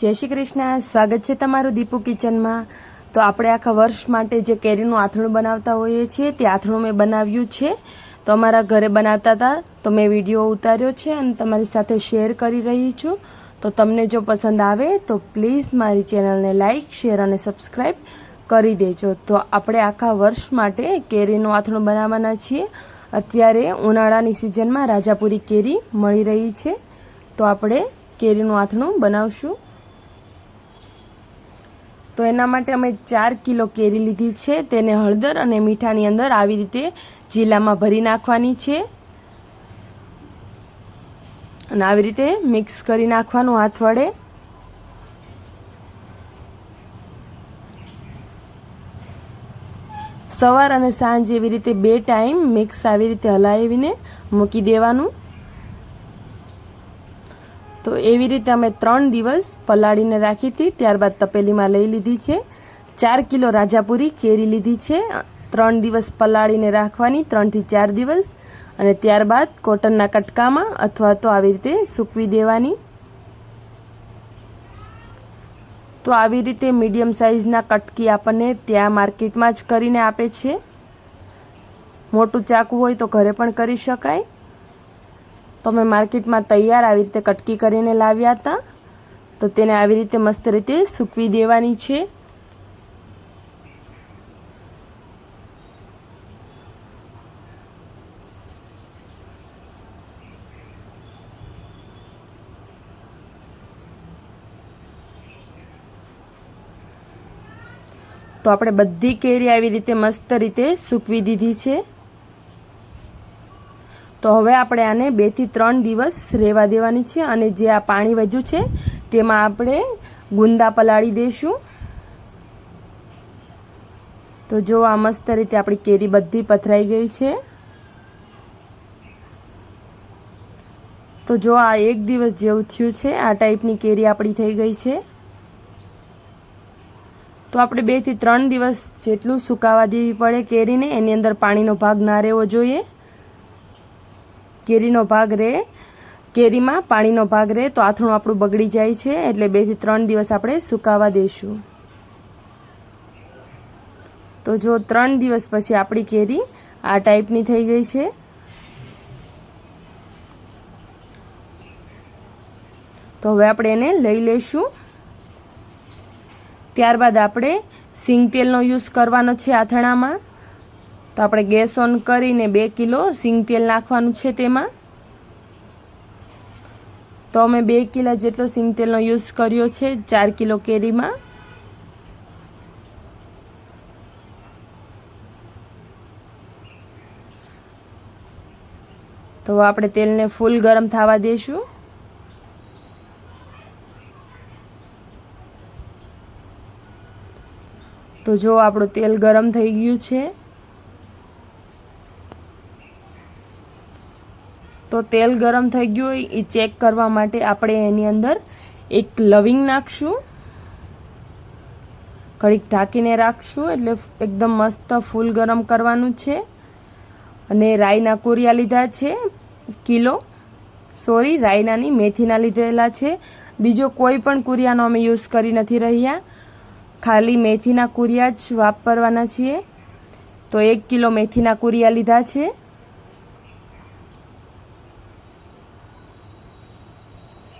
જય શ્રી કૃષ્ણ. સ્વાગત છે તમારું દીપુ કિચનમાં. તો આપણે આખા વર્ષ માટે જે કેરીનું આથણું બનાવતા હોઈએ છીએ, તે આથણું મેં બનાવ્યું છે. તો અમારા ઘરે બનાવતા હતા, તો મેં વીડિયો ઉતાર્યો છે અને તમારી સાથે શેર કરી રહી છું. તો તમને જો પસંદ આવે, તો પ્લીઝ મારી ચેનલને લાઇક શેર અને સબસ્ક્રાઈબ કરી દેજો. તો આપણે આખા વર્ષ માટે કેરીનું આથણું બનાવવાના છીએ. અત્યારે ઉનાળાની સિઝનમાં રાજાપુરી કેરી મળી રહી છે. તો આપણે કેરીનું આથણું બનાવશું. તો એના માટે અમે ચાર કિલો કેરી લીધી છે. તેને હળદર અને મીઠાની અંદર આવી રીતે જીલામાં ભરી નાખવાની છે. અને આવી રીતે મિક્સ કરી નાખવાનું હાથ વડે. સવાર અને સાંજ એવી રીતે બે ટાઈમ મિક્સ આવી રીતે હલાવીને મૂકી દેવાનું. તો એવી રીતે અમે ત્રણ દિવસ પલાળીને રાખી હતી, ત્યારબાદ તપેલીમાં લઈ લીધી છે. ચાર કિલો રાજાપુરી કેરી લીધી છે. ત્રણ દિવસ પલાળીને રાખવાની, ત્રણથી ચાર દિવસ. અને ત્યારબાદ કોટનના કટકામાં અથવા તો આવી રીતે સૂકવી દેવાની. તો આવી રીતે મીડિયમ સાઇઝના કટકી આપણને ત્યાં માર્કેટમાં જ કરીને આપે છે. મોટું ચાકુ હોય તો ઘરે પણ કરી શકાય. તો અમે માર્કેટમાં તૈયાર આવી રીતે કટકી કરીને લાવ્યા હતા. તો તેને આવી રીતે મસ્ત રીતે સૂકવી દેવાની છે. તો આપણે બધી કેરી આવી રીતે મસ્ત રીતે સૂકવી દીધી છે. તો હવે આપણે આને બેથી ત્રણ દિવસ રહેવા દેવાની છે અને જે આ પાણી વધ્યું છે, તેમાં આપણે ગુંદા પલાળી દઈશું. તો જો આ મસ્ત રીતે આપણી કેરી બધી પથરાઈ ગઈ છે. તો જો આ એક દિવસ જેવું થયું છે, આ ટાઈપની કેરી આપણી થઈ ગઈ છે. તો આપણે બેથી ત્રણ દિવસ જેટલું સુકાવા દેવી પડે કેરીને, એની અંદર પાણીનો ભાગ ના રહેવો જોઈએ. કેરીનો ભાગ રહે કેરીમાં પાણીનો ભાગ રહે તો આથણું આપણું બગડી જાય છે, એટલે બેથી ત્રણ દિવસ આપણે સુકાવા દઈશું તો જો ત્રણ દિવસ પછી આપણી કેરી આ ટાઈપની થઈ ગઈ છે. તો હવે આપણે એને લઈ લઈશું ત્યારબાદ આપણે સિંગ તેલનો યુઝ કરવાનો છે આથણામાં. તો આપણે ગેસ ઓન કરીને બે કિલો સિંગ તેલ નાખવાનું છે તેમાં. તો અમે બે કિલો જેટલો સિંગ તેલનો યુઝ કર્યો છે, ચાર કિલો કેરીમાં. તો આપણે તેલને ફૂલ ગરમ થવા દઈશું તો જો આપણું તેલ ગરમ થઈ ગયું છે. તો તેલ ગરમ થઈ ગયું હોય, એ ચેક કરવા માટે આપણે એની અંદર એક લવિંગ નાખશું. ઘડીક ઢાંકીને રાખશું, એટલે એકદમ મસ્ત ફૂલ ગરમ કરવાનું છે. અને રાઈના કોરિયા લીધા છે, કિલો. સોરી, રાઈનાની મેથીના લીધેલા છે. બીજો કોઈ પણ કુરિયાનો અમે યુઝ કરી નથી રહ્યા. ખાલી મેથીના કુરિયા જ વાપરવાના છીએ. તો એક કિલો મેથીના કુરિયા લીધા છે.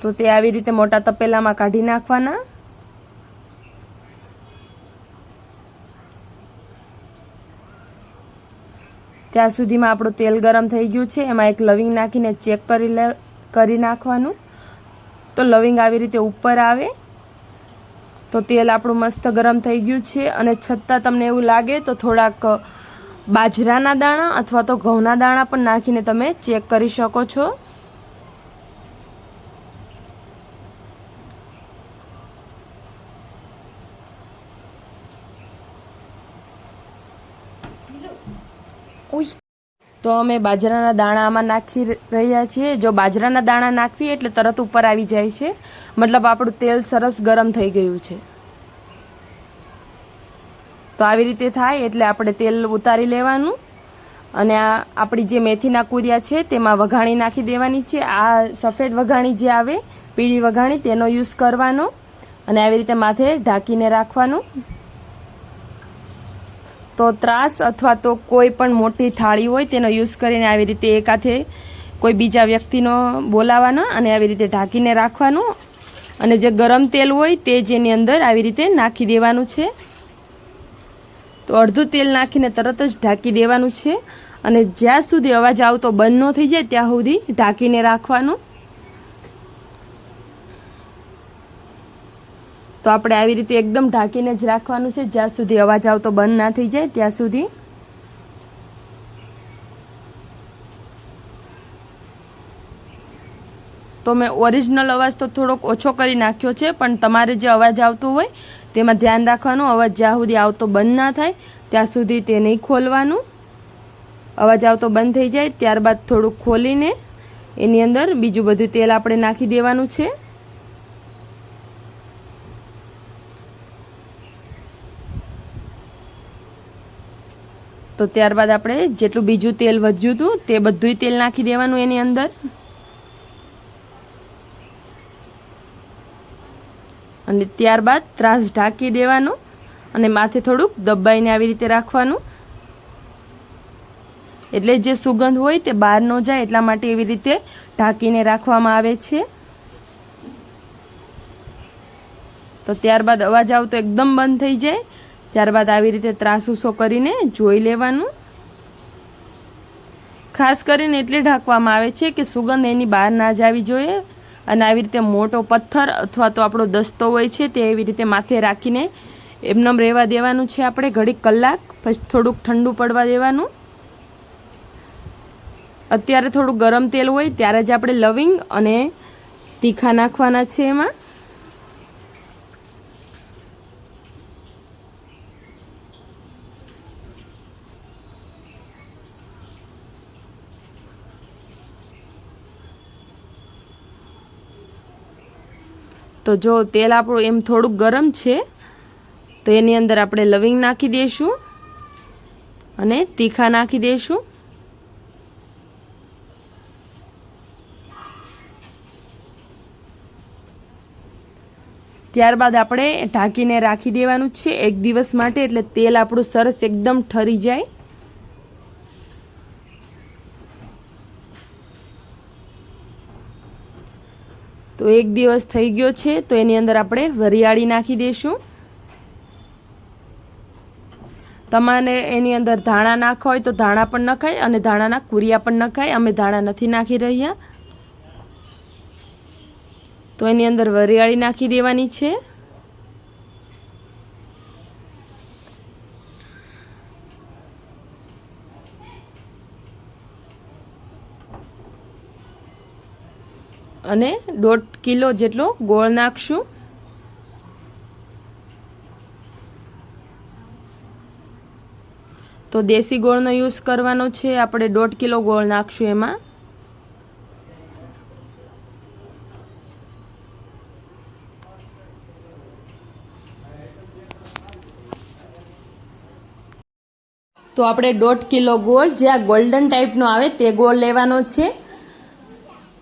તો તે આવી રીતે મોટા તપેલામાં કાઢી નાખવાના. ત્યાં સુધીમાં આપણું તેલ ગરમ થઈ ગયું છે. એમાં એક લવિંગ નાખીને ચેક કરી લે, કરી નાખવાનું. તો લવિંગ આવી રીતે ઉપર આવે. તો તેલ આપણું મસ્ત ગરમ થઈ ગયું છે. અને છતાં તમને એવું લાગે તો થોડાક બાજરાના દાણા અથવા તો ઘઉંના દાણા પણ નાખીને તમે ચેક કરી શકો છો. તો અમે બાજરાના દાણા આમાં નાખી રહ્યા છીએ. જો બાજરાના દાણા નાખવી એટલે તરત ઉપર આવી જાય છે. મતલબ આપણું તેલ સરસ ગરમ થઈ ગયું છે. તો આવી રીતે થાય એટલે આપણે તેલ ઉતારી લેવાનું. અને આ આપણી જે મેથીના કુરિયા છે તેમાં વઘાણી નાખી દેવાની છે. આ સફેદ વઘાણી જે આવે, પીળી વઘાણી, તેનો યુઝ કરવાનો. અને આવી રીતે માથે ઢાંકીને રાખવાનું. તો ત્રાસ અથવા તો કોઈ પણ મોટી થાળી હોય તેનો યુઝ કરીને આવી રીતે એકાથે કોઈ બીજા વ્યક્તિનો બોલાવવાનો અને આવી રીતે ઢાંકીને રાખવાનું. અને જે ગરમ તેલ હોય તે જેની અંદર આવી રીતે નાખી દેવાનું છે. તો અડધું તેલ નાખીને તરત જ ઢાંકી દેવાનું છે. અને જ્યાં સુધી અવાજ આવતો બંધ ન થઈ જાય, ત્યાં સુધી ઢાંકીને રાખવાનું. તો આપણે આવી રીતે એકદમ ઢાંકીને જ રાખવાનું છે. જ્યાં સુધી અવાજ આવતો બંધ ના થઈ જાય, ત્યાં સુધી. તો મેં ઓરિજિનલ અવાજ તો થોડોક ઓછો કરી નાખ્યો છે, પણ તમારે જે અવાજ આવતો હોય, તેમાં ધ્યાન રાખવાનું. અવાજ જ્યાં સુધી આવતો બંધ ના થાય, ત્યાં સુધી તે નહીં ખોલવાનું. અવાજ આવતો બંધ થઈ જાય, ત્યારબાદ થોડુંક ખોલીને એની અંદર બીજું બધું તેલ આપણે નાખી દેવાનું છે. તો ત્યારબાદ આપણે જેટલું બીજું તેલ વધ્યું હતું, તે બધુંય તેલ નાખી દેવાનું એની અંદર. અને ત્યારબાદ ત્રાસ ઢાંકી દેવાનો અને માથે થોડુંક દબાઈને આવી રીતે રાખવાનું. એટલે જે સુગંધ હોય તે બહાર ન જાય એટલા માટે એવી રીતે ઢાંકીને રાખવામાં આવે છે. તો ત્યારબાદ અવાજ આવતો એકદમ બંધ થઈ જાય. ત્યારબાદ આવી રીતે ત્રાસુસો કરીને જોઈ લેવાનું. ખાસ કરીને એટલે ઢાંકવામાં આવે છે કે સુગંધ એની બહાર ના જાવી જોઈએ. અને આવી રીતે મોટો પથ્થર અથવા તો આપણો દસ્તો હોય છે તે એવી રીતે માથે રાખીને એમનેમ રહેવા દેવાનું છે આપણે ઘડીક કલાક, પછી થોડુંક ઠંડુ પડવા દેવાનું. અત્યારે થોડું ગરમ તેલ હોય ત્યારે જ આપણે લવિંગ અને તીખા નાખવાના છે એમાં. તો જો તેલ આપણું એમ થોડુંક ગરમ છે, તો એની અંદર આપણે લવિંગ નાખી દઈશું અને તીખા નાખી દઈશું ત્યારબાદ આપણે ઢાંકીને રાખી દેવાનું છે એક દિવસ માટે, એટલે તેલ આપણું સરસ એકદમ ઠરી જાય. તો એક દિવસ થઈ ગયો છે, તો એની અંદર આપણે વરિયાળી નાખી દઈશું તમારે એની અંદર ધાણા નાખવા હોય તો ધાણા પણ નખાય અને ધાણાના કુરિયા પણ નખાય. અમે ધાણા નથી નાખી રહ્યા. તો એની અંદર વરિયાળી નાખી દેવાની છે. અને દોઢ કિલો જેટલો ગોળ નાખશું. તો દેશી ગોળનો યુઝ કરવાનો છે, આપણે દોઢ કિલો ગોળ નાખશું એમાં. તો આપણે દોઢ કિલો ગોળ, જે આ ગોલ્ડન ટાઈપનો આવે, તે ગોળ લેવાનો છે.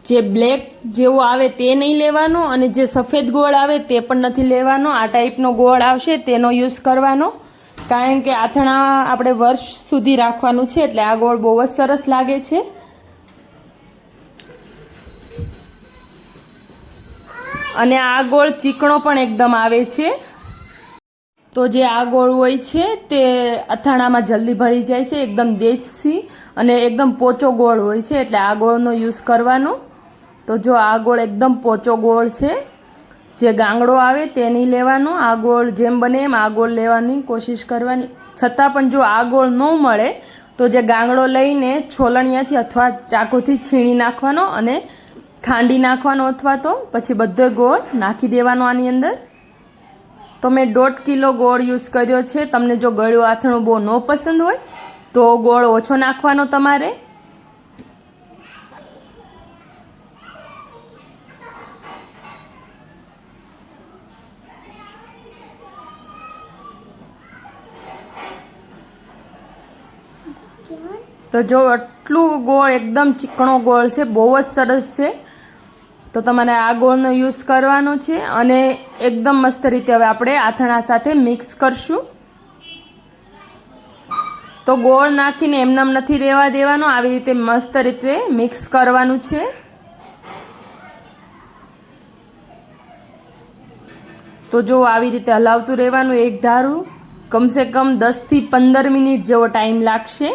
જે બ્લેક જેવો આવે તે નહીં લેવાનો અને જે સફેદ ગોળ આવે તે પણ નથી લેવાનો. આ ટાઈપનો ગોળ આવશે, તેનો યુઝ કરવાનો. કારણ કે આથણા આપણે વર્ષ સુધી રાખવાનું છે, એટલે આ ગોળ બહુ જ સરસ લાગે છે. અને આ ગોળ ચીકણો પણ એકદમ આવે છે. તો જે આ ગોળ હોય છે, તે અથાણામાં જલ્દી ભળી જાય છે, એકદમ દેશી અને એકદમ પોચો ગોળ હોય છે, એટલે આ ગોળનો યુઝ કરવાનો. તો જો આ ગોળ એકદમ પોચો ગોળ છે, જે ગાંગડો આવે તેની લેવાનો, આ ગોળ જેમ બને એમ આ ગોળ લેવાની કોશિશ કરવાની. છતાં પણ જો આ ગોળ ન મળે, તો જે ગાંગડો લઈને છોલણિયાથી અથવા ચાકુથી છીણી નાખવાનો અને ખાંડી નાખવાનો અથવા તો પછી બધો ગોળ નાખી દેવાનો આની અંદર. તો મેં દોઢ કિલો ગોળ યુઝ કર્યો છે. તમને જો ગળ્યું આથણું બહુ ન પસંદ હોય, તો ગોળ ઓછો નાખવાનો તમારે. તો જો આટલું ગોળ, એકદમ ચીકણો ગોળ છે, બહુ જ સરસ છે, તો તો તમારે આ ગોળનો યુઝ કરવાનો છે અને એકદમ મસ્ત રીતે હવે આપણે આથણા સાથે મિક્સ કરશું. તો ગોળ નાખીને એમનેમ નથી રહેવા દેવાનો, આવી રીતે મસ્ત રીતે મિક્સ કરવાનું છે. તો જો આવી રીતે હલાવતું રહેવાનું એક ધારું, કમસે કમ દસથી પંદર મિનિટ જેવો ટાઈમ લાગશે.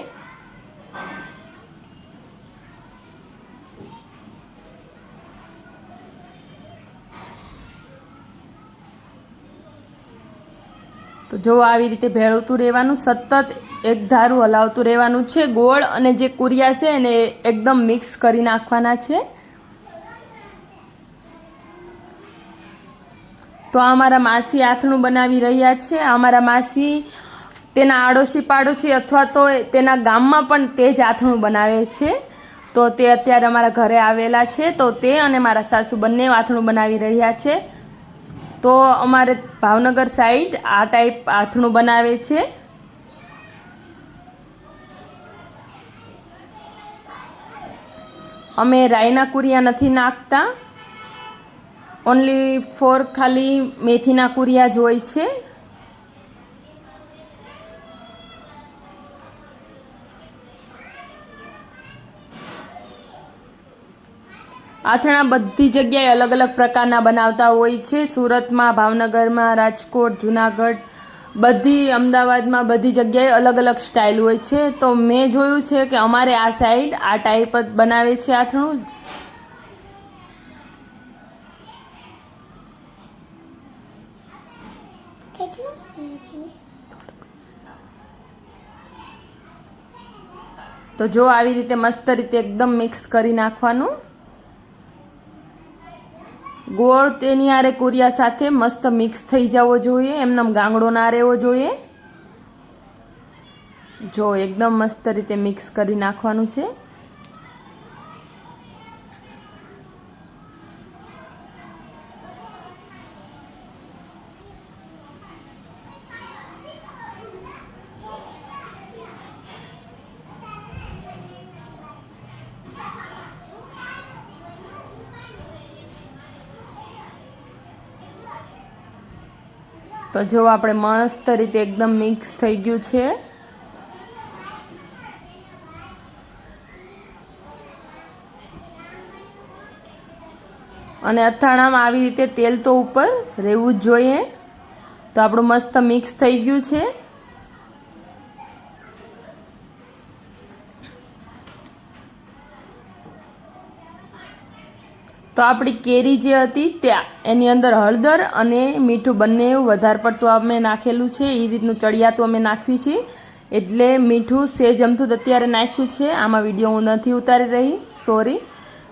જો આવી રીતે ભેળવતું રહેવાનું, સતત એક ધારું હલાવતું રહેવાનું છે, ગોળ અને જે કુરિયા છે એને એકદમ મિક્સ કરી નાખવાના છે. તો અમારા માસી આથણું બનાવી રહ્યા છે. અમારા માસી તેના આડોશી પાડોશી અથવા તો તેના ગામમાં પણ તે જ આથણું બનાવે છે. તો તે અત્યારે અમારા ઘરે આવેલા છે. તો તે અને મારા સાસુ બંને આથણું બનાવી રહ્યા છે. તો અમારે ભાવનગર સાઈડ આ ટાઈપ આથણું બનાવે છે. અમે રાઈના કુરિયા નથી નાખતા. ઓનલી ફોર ખાલી મેથીના કુરિયા જ હોય છે. આથણા બધી જગ્યાએ અલગ અલગ પ્રકારના બનાવતા હોય છે. સુરતમાં ભાવનગરમાં રાજકોટ જુનાગઢ બધી અમદાવાદમાં બધી જગ્યાએ અલગ અલગ સ્ટાઇલ હોય છે. તો મેં જોયું છે કે અમારે આ સાઈડ આ ટાઈપ જ બનાવે છે આથણું. તો જો આવી રીતે મસ્ત રીતે એકદમ મિક્સ કરી નાખવાનું. ગોળ તેની આરે કુરિયા સાથે મસ્ત મિક્સ થઈ જવો જોઈએ, એમનેમ ગાંગડો ના રહેવો જોઈએ. જો, એકદમ મસ્ત રીતે મિક્સ કરી નાખવાનું છે. જો આપણે મસ્ત રીતે એકદમ મિક્સ થઈ ગયું છે. અને અથાણામાં આવી રીતે તેલ તો ઉપર રહેવું જ જોઈએ. તો આપણું મસ્ત મિક્સ થઈ ગયું છે. તો આપણી કેરી જે હતી ત્યાં, એની અંદર હળદર અને મીઠું બંને વધારે પડતું અમે નાખેલું છે. એ રીતનું ચડિયાતું અમે નાખ્યું છે. એટલે મીઠું, સેજ અમથું જ અત્યારે નાખ્યું છે. આમાં વીડિયો હું નથી ઉતારી રહી. સોરી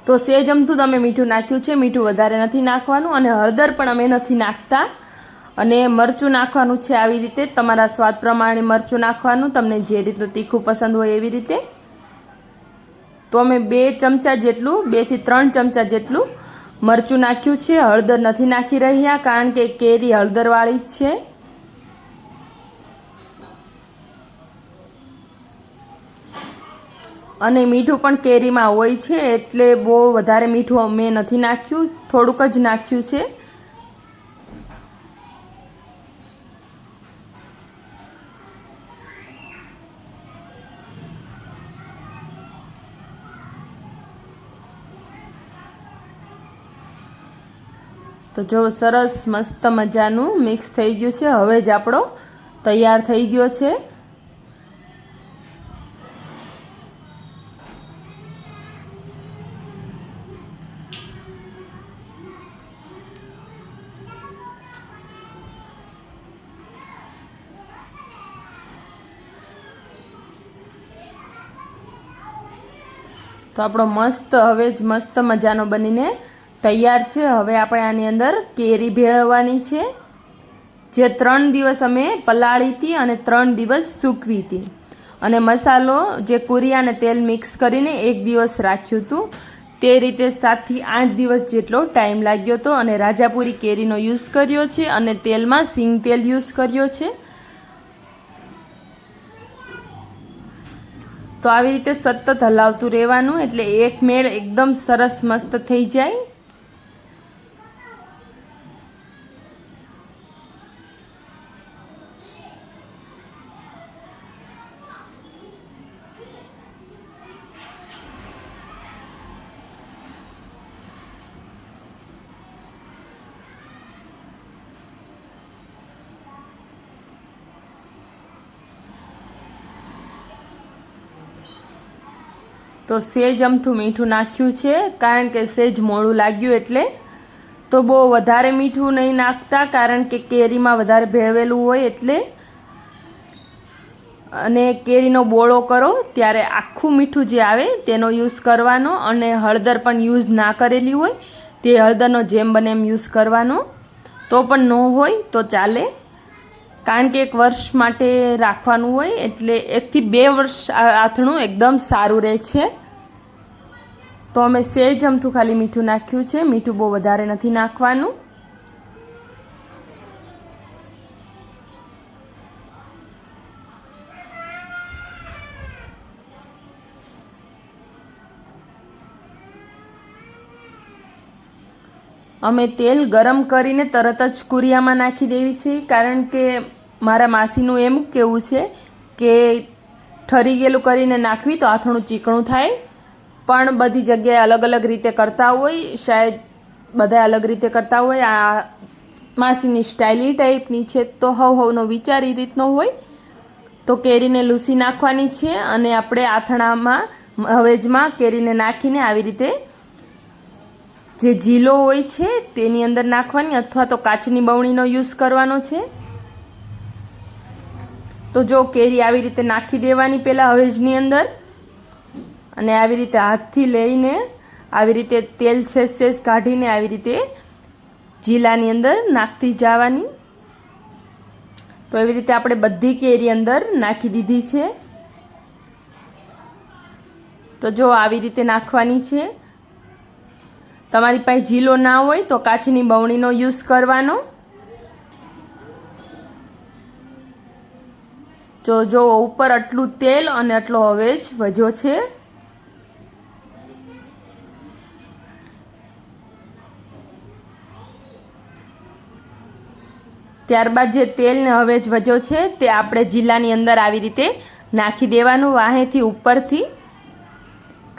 તો સેજ અમથું તમે મીઠું નાખ્યું છે. મીઠું વધારે નથી નાખવાનું અને હળદર પણ અમે નથી નાખતા. અને મરચું નાખવાનું છે આવી રીતે. તમારા સ્વાદ પ્રમાણે મરચું નાખવાનું. તમને જે રીતનું તીખું પસંદ હોય એવી રીતે. તો અમે બે ચમચા જેટલું બેથી ત્રણ ચમચા જેટલું મરચું નાખ્યું છે. હળદર નથી નાખી રહ્યા કારણ કે કેરી હળદરવાળી જ છે. અને મીઠું પણ કેરીમાં હોય છે, એટલે બહુ વધારે મીઠું અમે નથી નાખ્યું. થોડુંક જ નાખ્યું છે. તો જો સરસ મસ્ત મજાનું મિક્સ થઈ ગયું છે. હવે જ આપણો તૈયાર થઈ ગયો છે. તો આપણો મસ્ત, હવે જ મસ્ત મજાનો બનીને તૈયાર છે. હવે આપણે આની અંદર કેરી ભેળવવાની છે. જે ત્રણ દિવસ અમે પલાળી હતી અને ત્રણ દિવસ સૂકવી હતી. અને મસાલો જે કુરિયા અને તેલ મિક્સ કરીને એક દિવસ રાખ્યું હતું. તે રીતે સાતથી આઠ દિવસ જેટલો ટાઈમ લાગ્યો હતો અને રાજાપુરી કેરીનો યુઝ કર્યો છે અને તેલમાં સિંગ તેલ યુઝ કર્યો છે. તો આવી રીતે સતત હલાવતું રહેવાનું એટલે એક મેળ એકદમ સરસ મસ્ત થઈ જાય. તો સેજ અમથું મીઠું નાખ્યું છે, કારણ કે સેજ મોડું લાગ્યું એટલે. તો બહુ વધારે મીઠું નહીં નાખતા, કારણ કે કેરીમાં વધારે ભેળવેલું હોય એટલે. અને કેરીનો બોળો કરો, ત્યારે આખું મીઠું જે આવે તેનો યુઝ કરવાનો અને હળદર પણ યુઝ ના કરેલી હોય, તે હળદરનો જેમ બને એમ યુઝ કરવાનો. તો પણ ન હોય, તો ચાલે. કારણ કે એક વર્ષ માટે રાખવાનું હોય, એટલે એકથી બે વર્ષ આથણું એકદમ સારું રહે છે. તો અમે સેજ અમથું ખાલી મીઠું નાખ્યું છે. મીઠું બહુ વધારે નથી નાખવાનું. અમે તેલ ગરમ કરીને તરત જ કુરિયામાં નાખી દેવી છે, કારણ કે મારા માસીનું એમ કેવું છે કે ઠરી ગયેલું કરીને નાખવી તો આથણું ચીકણું થાય. પણ બધી જગ્યાએ અલગ અલગ રીતે કરતા હોય, શાયદ બધા અલગ રીતે કરતા હોય. આ માસીની સ્ટાઇલી ટાઈપની છે, તો હવ હવનો વિચાર એ રીતનો હોય. તો કેરીને લૂસી નાખવાની છે અને આપણે આથણામાં, હવેજમાં કેરીને નાખીને આવી રીતે જે જીલો હોય છે, તેની અંદર નાખવાની અથવા તો કાચની બવણીનો યુઝ કરવાનો છે. તો જો કેરી આવી રીતે નાખી દેવાની પહેલાં હવેજની અંદર અને આવી રીતે હાથથી લઈને આવી રીતે તેલ છે છેસ કાઢીને આવી રીતે જીલાની અંદર નાખતી જવાની. તો એવી રીતે આપણે બધી કેરી અંદર નાખી દીધી છે. તો જો આવી રીતે નાખવાની છે. તમારી પાસે જીલો ના હોય તો કાચની બવણીનો યુઝ કરવાનો. જો જો ઉપર આટલું તેલ અને આટલો હવે જ વધ્યો છે. ત્યારબાદ જે તેલને હવે જ વધ્યો છે, તે આપણે જિલ્લાની અંદર આવી રીતે નાખી દેવાનું, વાહેથી ઉપરથી.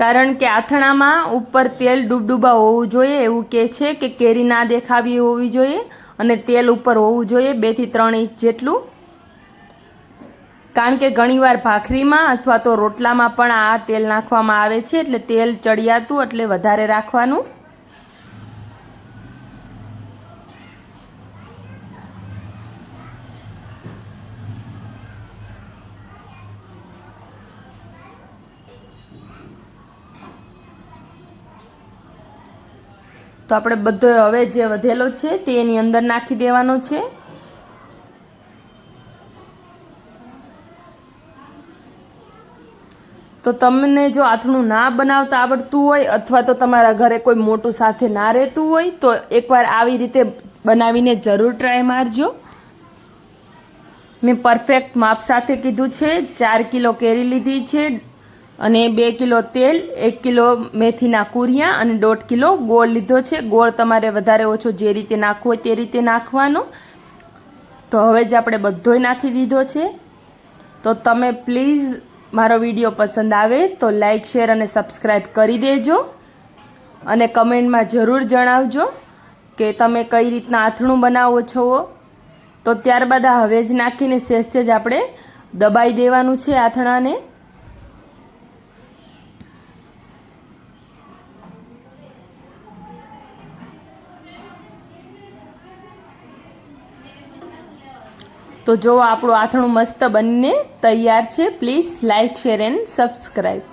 કારણ કે આથણામાં ઉપર તેલ ડૂબડૂબા હોવું જોઈએ, એવું કહે છે કે કેરી ના દેખાવી હોવી જોઈએ અને તેલ ઉપર હોવું જોઈએ બેથી ત્રણ ઇંચ જેટલું. કારણ કે ઘણીવાર ભાખરીમાં અથવા તો રોટલામાં પણ આ તેલ નાખવામાં આવે છે, એટલે તેલ ચડિયાતું એટલે વધારે રાખવાનું. તો આપણે બધો હવે જે વધેલો છે તે એની અંદર નાખી દેવાનો છે. તો તમને જો આથણું ના બનાવતા આવડતું હોય અથવા તો તમારા ઘરે કોઈ મોટું સાથે ના રહેતું હોય, તો એકવાર આવી રીતે બનાવીને જરૂર ટ્રાય મારજો. મેં પરફેક્ટ માપ સાથે કીધું છે, ચાર કિલો કેરી લીધી છે અને બે કિલો તેલ, એક કિલો મેથીના કુરિયા અને દોઢ કિલો ગોળ લીધો છે. ગોળ તમારે વધારે ઓછો જે રીતે નાખવો હોય તે રીતે નાખવાનો. તો હવે જ આપણે બધોય નાખી દીધો છે. તો તમે પ્લીઝ મારો વીડિયો પસંદ આવે તો લાઈક, શેર અને સબસ્ક્રાઈબ કરી દેજો. અને કમેન્ટમાં જરૂર જણાવજો કે તમે કઈ રીતના આથણું બનાવો છો. તો ત્યારબાદ હવે જ નાખીને સહેજ જ આપણે દબાઈ દેવાનું છે આથણાને. તો જો આપણું આથણું મસ્ત બંને તૈયાર છે please like share and subscribe